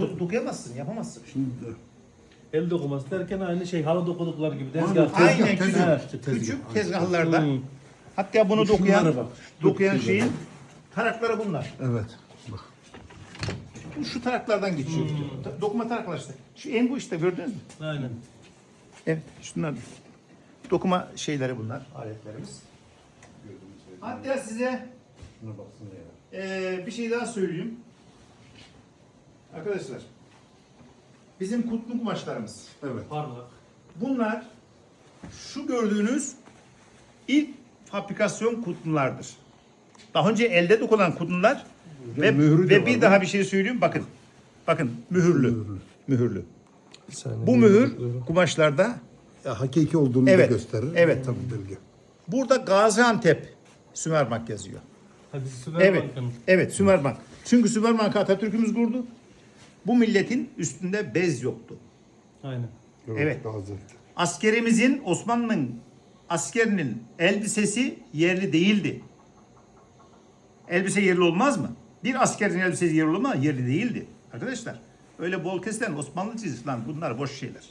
Doku, dokuyamazsın, yapamazsın. Şimdi El dokuması derken aynı şey halı dokudukları gibi tezgah. tezgah, Aynen tezgah. küçük, Ha, işte tezgah. küçük tezgahlarda. Hmm. Hatta bunu Şunlara dokuyan, bak. dokuyan şeyin tarakları bunlar. evet. Bak. Bu şu taraklardan geçiyor. Ta- Dokuma taraklar işte. Şu en bu işte gördünüz mü? Aynen. Evet, şunlar. Dokuma şeyleri bunlar, aletlerimiz. Hatta size eee, bir şey daha söyleyeyim. Arkadaşlar, bizim kutlu kumaşlarımız. Evet. Parlak. Bunlar şu gördüğünüz ilk fabrikasyon kutlulardır. Daha önce elde dokunan kutlular ve, mührü ve bir daha bir şey söyleyeyim. Bakın. Bakın mühürlü. Mühürlü. Mühürlü. Saniye. Bu mühür kumaşlarda Ya hakiki olduğunu Evet, da gösterir. evet. Tabii belge. burada Gaziantep Sümerbank yazıyor. Hadi Sümer Evet. Evet Sümerbank. Çünkü Sümerbank'ı Atatürk'ümüz kurdu. Bu milletin üstünde bez yoktu. Aynen. Evet. Gaziantep. Askerimizin Osmanlı'nın askerinin elbisesi yerli değildi. Elbise yerli olmaz mı? Bir askerin elbisesi yerli olmaz mı? Yerli değildi. Arkadaşlar öyle bol kesilen Osmanlı çizgisi lan bunlar boş şeyler.